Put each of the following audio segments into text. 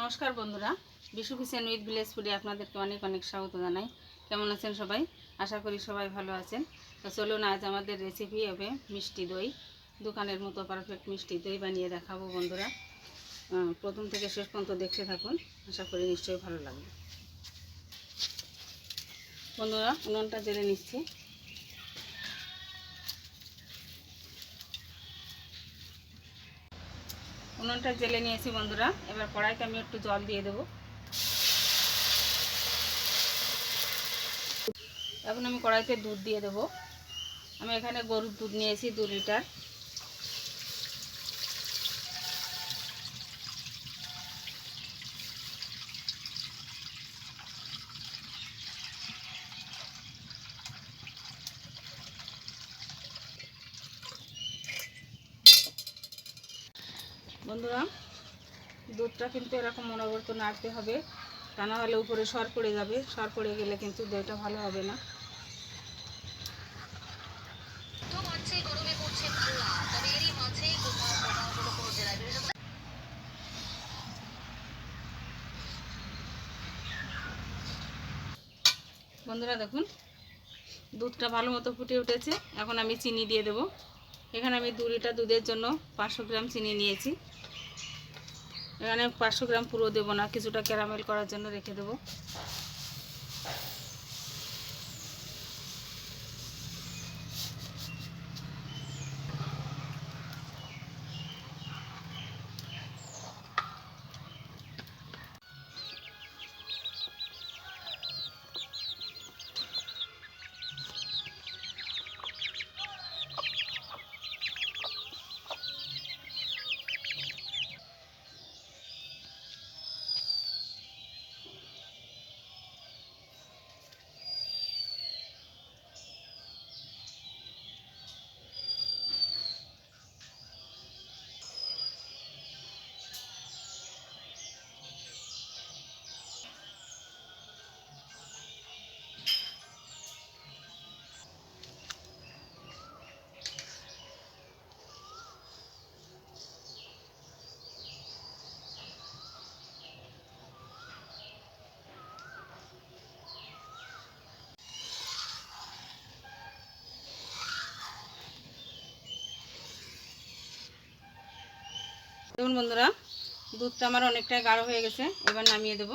নমস্কার বন্ধুরা। Bishu kitchen with village ফুডে আপনাদেরকে অনেক অনেক স্বাগত জানাই। কেমন আছেন সবাই? আশা করি সবাই ভালো আছেন। তো চলুন আজ আমাদের রেসিপি হবে মিষ্টি দই। দোকানের মতো পারফেক্ট মিষ্টি দই বানিয়ে দেখাবো বন্ধুরা। প্রথম থেকে শেষ পর্যন্ত দেখতে থাকুন। আশা করি নিশ্চয়ই ভালো লাগবে। বন্ধুরা, উনুনটা জেলে নিচ্ছি। উনুনটা জেলে নিয়েছি বন্ধুরা। এবার কড়াইতে আমি একটু জল দিয়ে দেবো। এখন আমি কড়াইতে দুধ দিয়ে দেবো। আমি এখানে গরুর দুধ নিয়েছি দু লিটার। বন্ধুরা দুধটা কিন্তু এরকম অনবরত নাড়তে হবে। তা না হলে উপরে সর পড়ে যাবে। সর পড়ে গেলে কিন্তু দইটা ভালো হবে না। বন্ধুরা দেখুন দুধটা ভালো মতো ফুটে উঠেছে। এখন আমি চিনি দিয়ে দেব। এখানে আমি দু লিটার দুধের জন্য পাঁচশো গ্রাম চিনি নিয়েছি। এখানে পাঁচশো গ্রাম পুরো দেবো না কিছুটা ক্যারামেল করার জন্য রেখে দেবো। দেখুন বন্ধুরা, দুধটা আমার অনেকটাই গাঢ় হয়ে গেছে, এবার নামিয়ে দেব।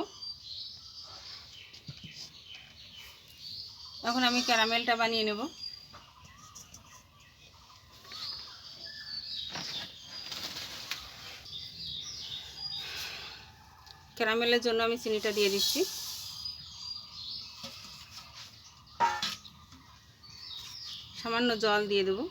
এখন আমি ক্যারামেলটা বানিয়ে নেব। ক্যারামেলের জন্য আমি চিনিটা দিয়ে দিচ্ছি। সামান্য জল দিয়ে দেবো।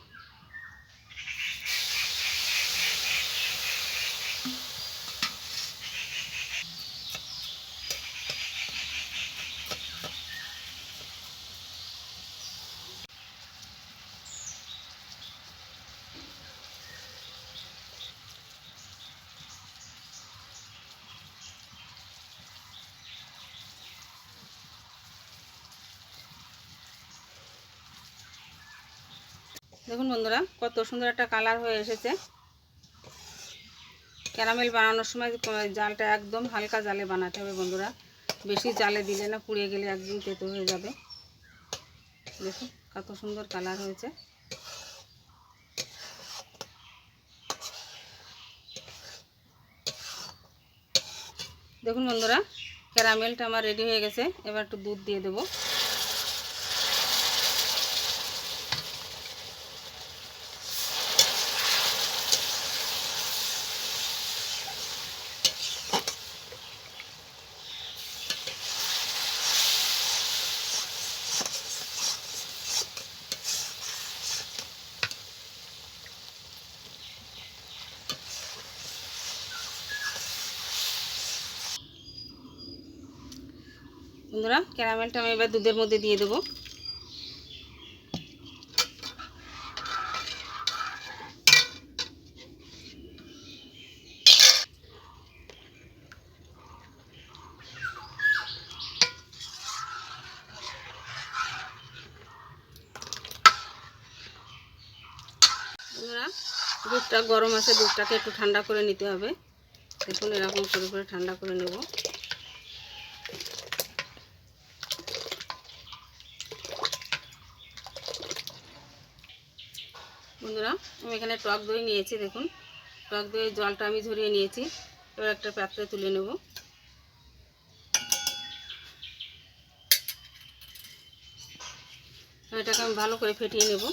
দেখুন বন্ধুরা, কত সুন্দর একটা কালার হয়ে এসেছে। ক্যারামেল বানানোর সময় জালটা একদম হালকা জালে বানাতে হবে বন্ধুরা। বেশি জালে দিলে না পুড়িয়ে গেলে একদম তেতো হয়ে যাবে। দেখুন কত সুন্দর কালার হয়েছে। দেখুন বন্ধুরা, ক্যারামেলটা আমার রেডি হয়ে গেছে। এবার একটু দুধ দিয়ে দেবো। বন্ধুরা, ক্যারামেলটা আমি এবার দুধের মধ্যে দিয়ে দেবো। দুধটা গরম আছে, দুধটাকে একটু ঠান্ডা করে নিতে হবে। দেখুন, এরকম করে করে ঠান্ডা করে নেব বন্ধুরা আমি এখানে টক দই নিয়েছি, দেখুন। টক দইয়ের জলটা আমি ঝরিয়ে নিয়েছি। এবার একটা পাত্রে তুলে নেব। এটাকে আমি ভালো করে ফেটিয়ে নেব।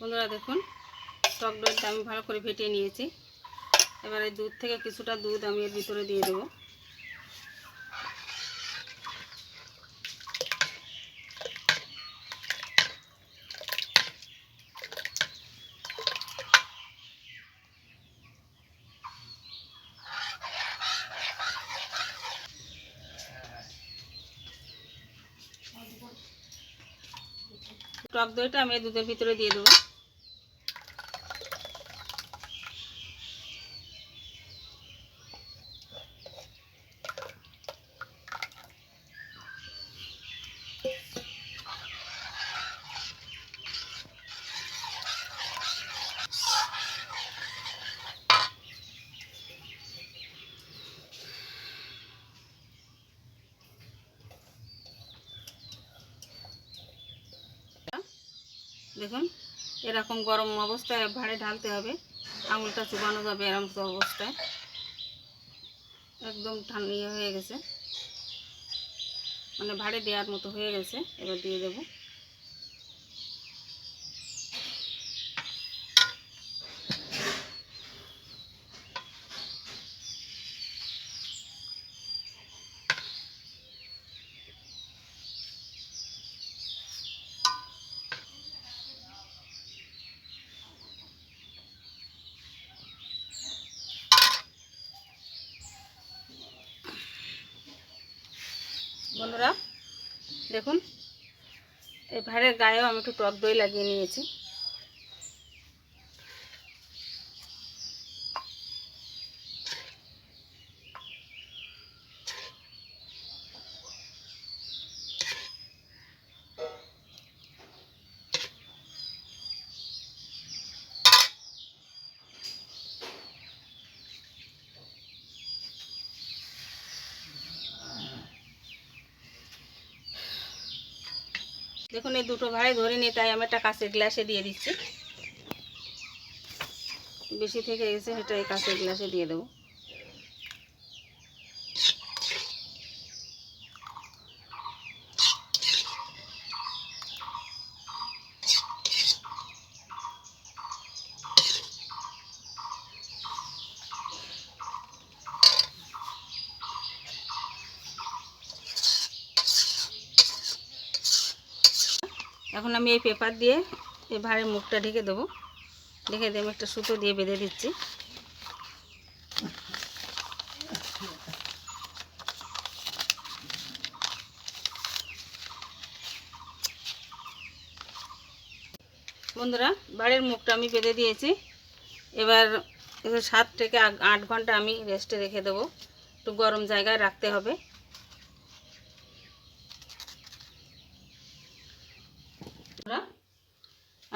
বন্ধুরা দেখুন, টক দইটা আমি ভালো করে ফেটিয়ে নিয়েছি। এবারে দুধ থেকে কিছুটা দুধ আমি এর ভিতরে দিয়ে দেবো। টক দইটা আমি দুধের ভিতরে দিয়ে দেবো। দেখুন, এরকম গরম অবস্থায় ভাড়ে ঢালতে হবে। আঙুলটা চুবানো যাবে এরকম অবস্থায়। একদম ঠান্ডা হয়ে গেছে। মানে ভাড়ে দেওয়ার মতো হয়ে গেছে। এবার দিয়ে দেবো। বন্ধুরা দেখুন এই গায়েও আমি একটু টক দই লাগিয়ে নিয়েছি। দেখুন, এই দুটো ভাড়ে ধরে নিয়ে তাই আমি একটা কাঁচের গ্লাসে দিয়ে দিচ্ছি। বেশি থেকে গেছে সেটা এই কাঁচের গ্লাসে দিয়ে দেবো। এখন আমি এই পেপার দিয়ে এই ভাড়ের মুখটা ঢেকে দেবো। ঢেকে দিয়ে আমি একটা সুতো দিয়ে বেঁধে দিচ্ছি। বন্ধুরা, বাড়ির মুখটা আমি বেঁধে দিয়েছি। এবার সাত থেকে আট ঘণ্টা আমি রেস্টে রেখে দেবো। একটু গরম জায়গায় রাখতে হবে।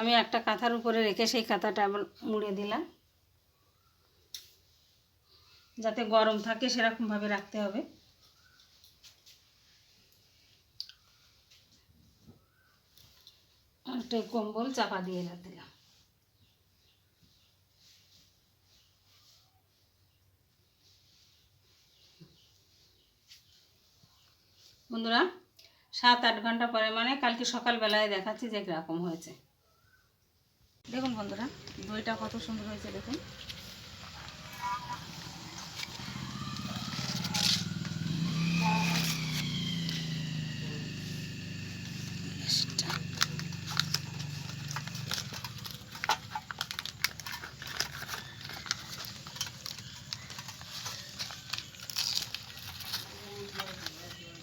আমি একটা কাঁথার উপরে রেখে সেই কাঁথাটা আবার মুড়ে দিলাম। যাতে গরম থাকে সেরকমভাবে রাখতে হবে। একটা কম্বল চাপা দিয়ে দিলাম। বন্ধুরা, সাত আট ঘণ্টা পরে মানে কালকে সকালবেলায় দেখাচ্ছি যে কীরকম হয়েছে। দেখুন বন্ধুরা, দইটা কত সুন্দর হয়েছে, দেখুন।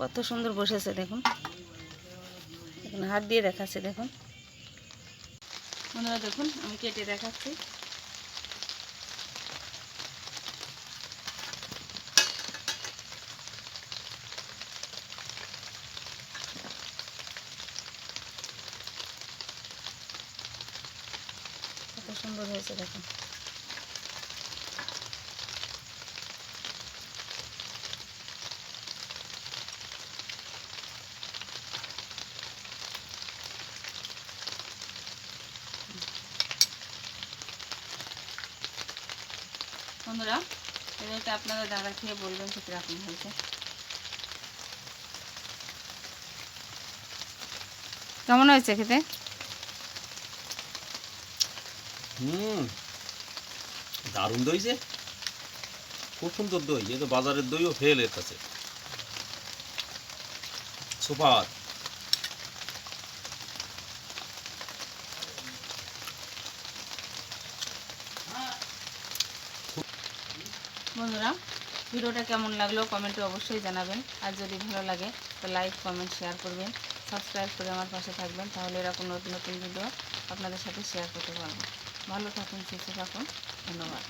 কত সুন্দর বসেছে, দেখুন। হাত দিয়ে দেখাচ্ছে, দেখুন। বন্ধুরা দেখুন আমি কেটে দেখাচ্ছি। কত সুন্দর হয়েছে দেখুন। বন্ধুরা, এদেরকে আপনারা দাদা খেয়ে বলবেন তো কীরকম হয়েছে। কেমন হয়েছে খেতে? হুম, দারুণ দই যে। খুব সুন্দর দই এ তো বাজারের দইও ফেল এর কাছে সুপার। বন্ধুরা, ভিডিওটা কেমন লাগল কমেন্টে অবশ্যই জানাবেন। আর যদি ভালো লাগে, তো লাইক, কমেন্ট, শেয়ার করবেন। সাবস্ক্রাইব করে আমার পাশে থাকবেন, তাহলে এরকম নতুন নতুন ভিডিও আপনাদের সাথে শেয়ার করতে পারব। ভালো থাকুন, সুস্থ থাকুন। ধন্যবাদ।